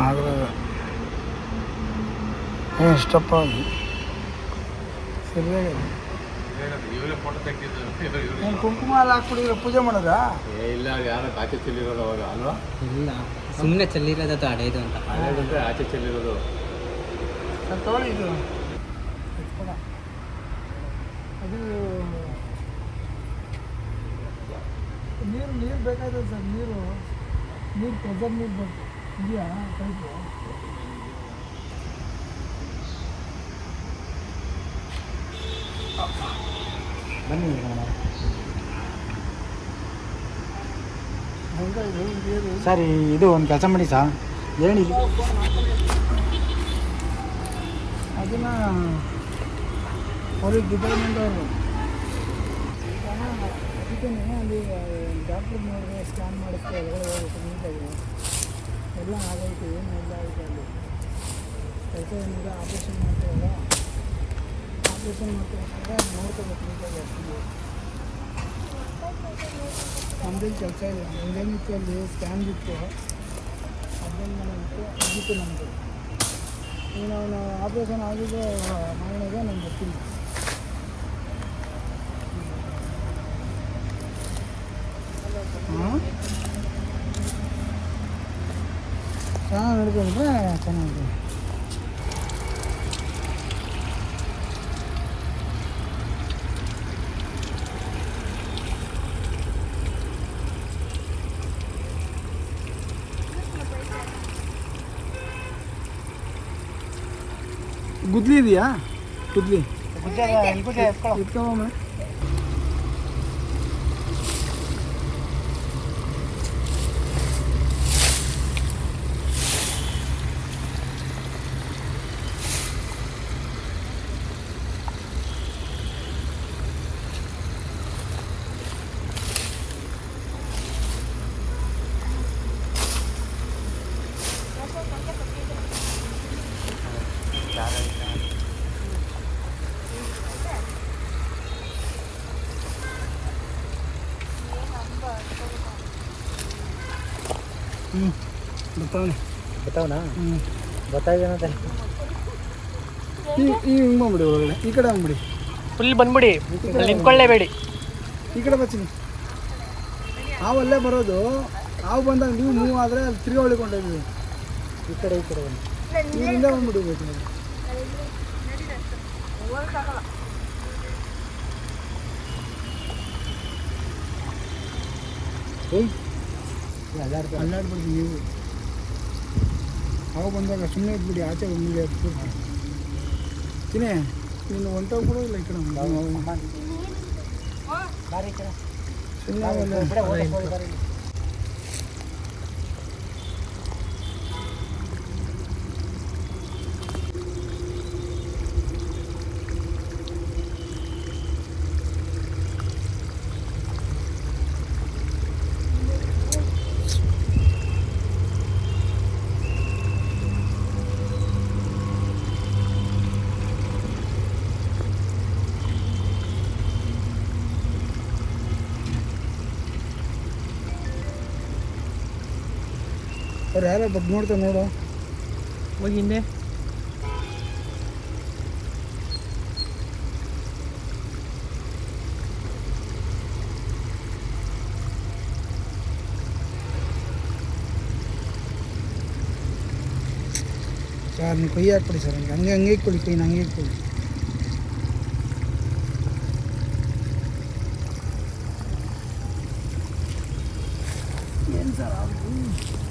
ಅದು? ತೆಗ್ದಿದ್ದು ಏನು ಕುಂಕುಮ ಎಲ್ಲ ಹಾಕ್ಬಿಟ್ಟಿದ್ರೆ ಪೂಜೆ ಮಾಡೋದಾ? ಇಲ್ಲ ಯಾರು ಆಚೆ ಚೆಲ್ಲಿರೋದು ಅವಾಗ ಅಲ್ವಾ? ಇಲ್ಲ. ಸುಮ್ಮನೆ ಚೆಲ್ಲಿರೋದು ಹಳೇದು ಅಂತ? ಹಳೇದಂದ್ರೆ ಆಚೆ ಚೆಲ್ಲಿರೋದು. ಸರ್ ತಗೊಳ್ಳಿ ಇದು. ಅದು ನೀರು ನೀರು ಬೇಕಾಯ್ತದೆ ಸರ್ ನೀರು. ನೀರು ಪ್ರೆಸರ್ ನೀರು ಬೇಕು ಇದೆಯಾ ಪೈಪು ಬನ್ನಿ ಸರ್, ಇದು ಒಂದು ಕೆಲಸ ಮಾಡಿ ಸರ್ ಹೇಳಿ ಅದನ್ನ ಅವ್ರಿಗೆ ಡಿಪಾರ್ಟ್ಮೆಂಟ್ ಅವರು. ಅದಕ್ಕೆ ಅಲ್ಲಿ ಡಾಕ್ಟ್ರ್ ನೋಡಿದ್ರೆ ಸ್ಕ್ಯಾನ್ ಮಾಡಿಸ್ತಾರೆ ನೀಟಾಗಿ ಎಲ್ಲ ಆಗೈತೆ ಏನು ಎಲ್ಲ ಆಗಿದೆ ಅಲ್ಲಿ ಕೆಲಸ ಏನಿಲ್ಲ ಆಪ್ರೇಷನ್ ಮಾಡ್ತಾರಲ್ಲ ಆಪ್ರೇಷನ್ ಮಾಡ್ತಾರೆ ನೋಡ್ಕೋಬೇಕು ನೀಟಾಗಿ ಅಷ್ಟು ನಮ್ದೇನು ಕೆಲಸ ಇಲ್ಲ. ನಮ್ದೇನಿತ್ತು ಅಲ್ಲಿ, ಸ್ಕ್ಯಾನ್ ಇತ್ತು. ಅದನ್ನು ಇತ್ತು ಅದಿತ್ತು ನಮ್ಮದು ಈಗ ಅವನು ಆಪ್ರೇಷನ್ ಆಗಿದ್ರೆ ಮಾಡಿದಾಗ ನಾನು ಗೊತ್ತಿಲ್ಲ. ಹಾಂ? ಚೆನ್ನಾಗಿ ನೋಡ್ಕೊಂಡ್ರೆ ಚೆನ್ನಾಗಿದೆ ಗುದ್ಲಿ ಇದೆಯಾ ಗುದ್ಲಿ ಎತ್ಕೊಂಬ ಹ್ಞೂ ಬರ್ತಾವನೆ ಗೊತ್ತಾವನಾ ಹ್ಞೂ ಗೊತ್ತಾಗೇನದ ಈ ಈ ಹಿಂಗೆ ಬಂದ್ಬಿಡಿ ಒಳಗಡೆ. ಈ ಕಡೆ ಬಂದ್ಬಿಡಿ. ಫುಲ್ ಬಂದ್ಬಿಡಿ. ನಿಂತ್ಕೊಳ್ಳೇಬೇಡಿ. ಈ ಕಡೆ ಬಚ್ಚಿನಿ. ಹಾವಲ್ಲೇ ಬರೋದು. ಹಾವು ಬಂದಾಗ ನೀವು ಮೂವ್ ಆದರೆ ಅಲ್ಲಿ ತಿರ್ಗಿ ಹೊಳಿಕೊಂಡಿದ್ದೀವಿ ಈ ಕಡೆ ಈ ಕಡೆ ಬನ್ನಿ. ಬಂದ್ಬಿಡಿ ಬಂದ್ಬಿಡಿಬೇಕು ನೀವು. ಏಯ್. ಅಲ್ಲಾಡ್ತಾರೆ ಅಲ್ಲಾಡ್ಬಿಡಿ ನೀವು. ಅವಾಗ ಬಂದಾಗ ಸುಮ್ಮನೆ ಇದ್ಬಿಡಿ ಆಚೆ ಬಂದ್ಬಿಡಿ ತಿನ್ನೇ ನೀನು ಕೂಡ ಇಲ್ಲ ಈ ಕಡೆ. ಬಂದ್ಬಿಡು. ಅವ್ರು ಯಾರೋ ಬಗ್ಗೆ ನೋಡ್ತಾರೆ ನೋಡು ಹೋಗಿ ಹಿಂದೆ ಸರ್ ನೀವು ಕೈ ಹಾಕ್ಬಿಡಿ ಸರ್ ಹಂಗೆ ಹಂಗೆ ಹಂಗೆ ಇಟ್ಕೊಳ್ಳಿ ಕೈನ ಹಂಗೆ ಇಟ್ಕೊಳ್ಳಿ ಏನು ಸರ್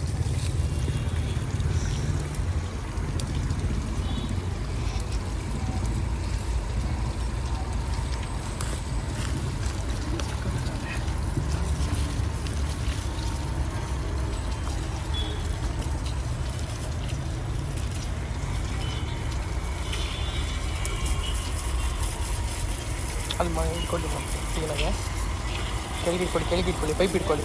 ಅಲ್ಲಿ ಮ ಇಟ್ಕೊಳ್ಳಿ ಕ್ಲೀನಾಗೆ ಕೆಳಗೆ ಇಟ್ಕೊಳ್ಳಿ ಕೆಳಗೆ ಇಟ್ಕೊಳ್ಳಿ ಪೈಪ್ ಇಟ್ಕೊಳ್ಳಿ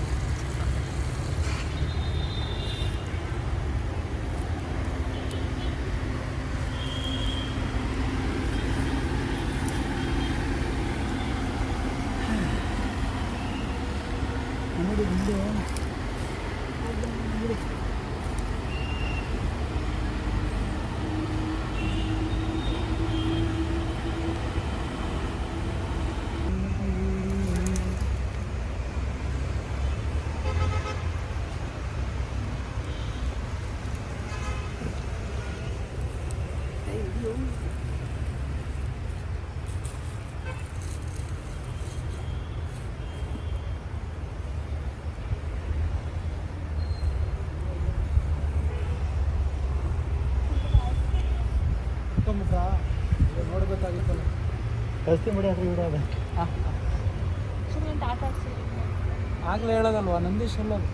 ಕಳಿಸ್ತೀನಿ ಬಿಡಿ ಅದು ವಿಡಿಯೋ ಅದು ಸುಮ್ಮನೆ ಟಾಟಾ ಆಗಲೇ ಹೇಳೋದಲ್ವಾ? ನಂದೀಶ್ ಹೇಳೋದು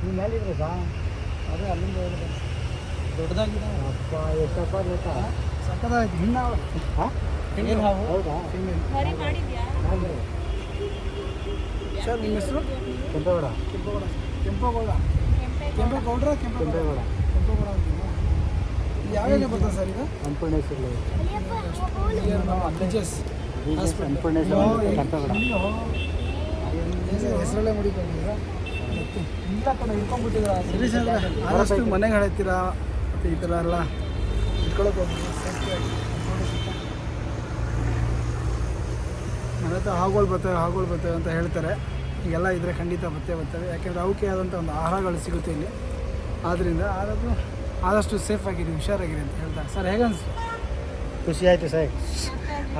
ನೀವು ಮೇಲಿದ್ರೆ ಸಾ ಅದೇ ಅಲ್ಲಿಂದ ಹೇಳಿದೆ. ದೊಡ್ಡದಾಗಿದೆ. ಅಪ್ಪ ಎಷ್ಟಪ್ಪ ಲೇಟ ಸಕ್ಕದಾಯ್ತು ಇನ್ನ ಏನು ಹಾವು ಹೌದಾ? ಸರ್ ನಿಮ್ಮ ಹೆಸರು? ಕೆಂಪೇಗೌಡ. ಕೆಂಪೇಗೌಡ. ಕೆಂಪೇಗೌಡ. ಕೆಂಪೇಗೌಡ. ಕೆಂಪೇಗೌಡ. ಕೆಂಪೇಗೌಡ. ಬರ್ತದೆ ಸರ್ ಈಗ? ಹೆಸರಲ್ಲೇ ಮುಡಿಕೊಂಡಿದ್ದೀರಾ? ಇಂಥ ಕಡೆ ಹಿಡ್ಕೊಂಡ್ಬಿಟ್ಟಿದ್ದೀರಾ? ಸರಿ ಸರ್ ಆದಷ್ಟು ಮನೆಗೆ ಹೇಳ್ತೀರಾ ಮತ್ತು ಈ ಥರ ಎಲ್ಲ ಇಟ್ಕೊಳಕ್ಕೆ ಸೇಫ್ಟಿಯಾಗಿ ಮನೆ ಹತ್ರ ಹಾವುಗಳು ಬರ್ತವೆ ಹಾವುಗಳು ಬರ್ತವೆ ಅಂತ ಹೇಳ್ತಾರೆ. ಈಗೆಲ್ಲ ಇದ್ರೆ ಖಂಡಿತ ಬರ್ತೇ ಬರ್ತವೆ. ಯಾಕೆಂದರೆ ಅವಕ್ಕೆ ಆದಂಥ ಒಂದು ಆಹಾರಗಳು ಸಿಗುತ್ತೆ ಇಲ್ಲಿ. ಆದ್ದರಿಂದ ಆದರೂ ಆದಷ್ಟು ಸೇಫ್ ಆಗಿರಿ ಹುಷಾರಾಗಿರಿ ಅಂತ ಹೇಳ್ತಾರೆ ಸರ್ ಹೇಗೆ ಅನಿಸ್ತು? ಖುಷಿ ಆಯಿತು ಸರ್.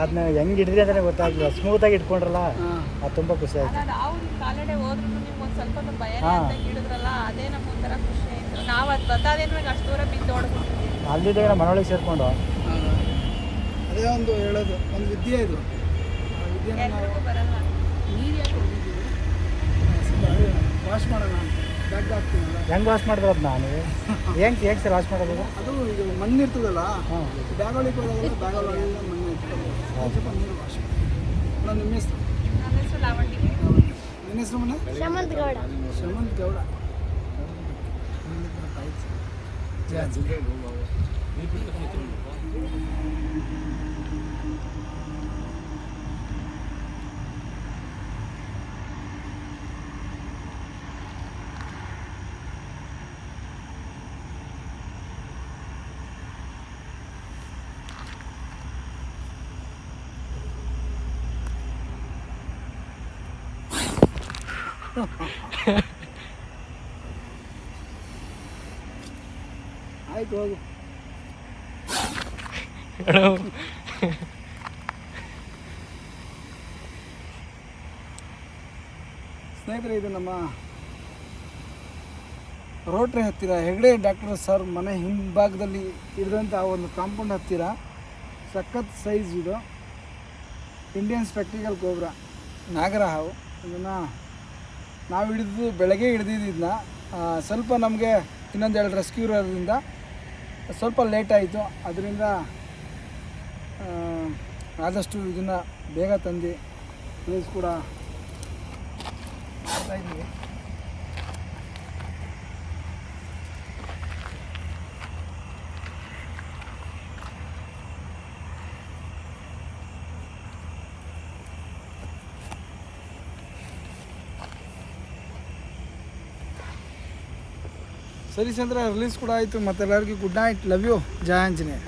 ಅದನ್ನ ಹೆಂಗೆ ಹಿಡಿದ್ರಿ ಅಂತಲೇ ಗೊತ್ತಾಗಲಿಲ್ಲ. ಸ್ಮೂತಾಗಿ ಇಟ್ಕೊಂಡ್ರಲ್ಲ ಹಾಂ. ಅದು ತುಂಬ ಖುಷಿ ಆಯಿತು. ನಾವು ನಿಮ್ಮ ಕಾಲಡೆ ಹೋದ್ರು ನಿಮ್ಗೆ ಒಂದು ಸ್ವಲ್ಪ ಭಯ. ಅಂತ ಹಿಡಿದ್ರಲ್ಲ ಅದೇ ನಮ್ಗೆ ಒಂಥರ ಖುಷಿ ಆಯ್ತು. ನಾವು ಅದು ಬತ್ತಾದೇನು ಅಷ್ಟು ದೂರ ಬಿದ್ದು ಓಡ್ಬಿಟ್ಟಿದ್ವಿ ಅಲ್ಲಿದ್ದಾಗ ಮನೊಳಗೆ ಸೇರಿಕೊಂಡು. ಅದೇ ಒಂದು ಹೇಳೋದು ಒಂದು ವಿದ್ಯೆ ಇದು. ವಿದ್ಯೆ ಬರಲ್ಲ. ನೀರು ಯಾಕೆ ವಾಶ್ ಮಾಡೋಣ ಅಂತ. ಹೆಂಗೆ ವಾಶ್ ಮಾಡಿದ್ರು ಅದು ನಾನು? ಹೆಂಗೆ ಹೆಂಗೆ ಸರ್ ವಾಶ್ ಮಾಡೋದು ಅದು ಇದು ಮಣ್ಣು ಇರ್ತದಲ್ಲ ಹಾಂ. ಬ್ಯಾಗ್ ಒಳಗೆ ಹೋದಾಗ ಬ್ಯಾಗ್ ಒಳಗೆ ಮಣ್ಣು ಇರ್ತದೆ ಸ್ವಲ್ಪ ನೀರು ವಾಶ್ ಮಾಡಿ. ನಾನು ನಿಮ್ಮ ಹೆಸರು? ನನ್ನ ಹೆಸರು ಲಾವಣ್ಯ. ನಿನ್ನ ಹೆಸರು ಮನೆ? ಶಮಂತ್ ಗೌಡ. ಶಮಂತ್ ಗೌಡ. ಆಯ್ತು ಹೋಗು. ಸ್ನೇಹಿತರೆ ಇದು ನಮ್ಮ ರೋಟ್ರಿ ಹತ್ತಿರ ಹೆಗಡೆ ಡಾಕ್ಟರ್ ಸರ್ ಮನೆ ಹಿಂಭಾಗದಲ್ಲಿ ಇರಿದಂಥ ಒಂದು ಕಾಂಪೌಂಡ್ ಹತ್ತಿರ. ಸಖತ್ ಸೈಜ್ ಇದು. ಇಂಡಿಯನ್ ಸ್ಪೆಕ್ಟಿಕಲ್ ಕೋಬ್ರಾ ನಾಗರ ಹಾವು ಇದನ್ನು ನಾವು ಹಿಡಿದು ಬೆಳಗ್ಗೆ ಹಿಡಿದಿದ್ದನ್ನ ಸ್ವಲ್ಪ ನಮಗೆ ಇನ್ನೊಂದು ಎರಡು ರೆಸ್ಕ್ಯೂ ಇರೋದ್ರಿಂದ ಸ್ವಲ್ಪ ಲೇಟ್ ಆಯಿತು. ಅದರಿಂದ ಆದಷ್ಟು ಇದನ್ನು ಬೇಗ ತಂದು ಪ್ಲೇಸ್ ಕೂಡ ಇದ್ದೀವಿ. ಸರಿ ಚಂದ್ರ ರಿಲೀಸ್ ಕೂಡ ಆಯಿತು ಮತ್ತೆ ಎಲ್ಲರಿಗೂ ಗುಡ್ ನೈಟ್ ಲವ್ ಯು ಜಯ ಆಂಜನೇಯ.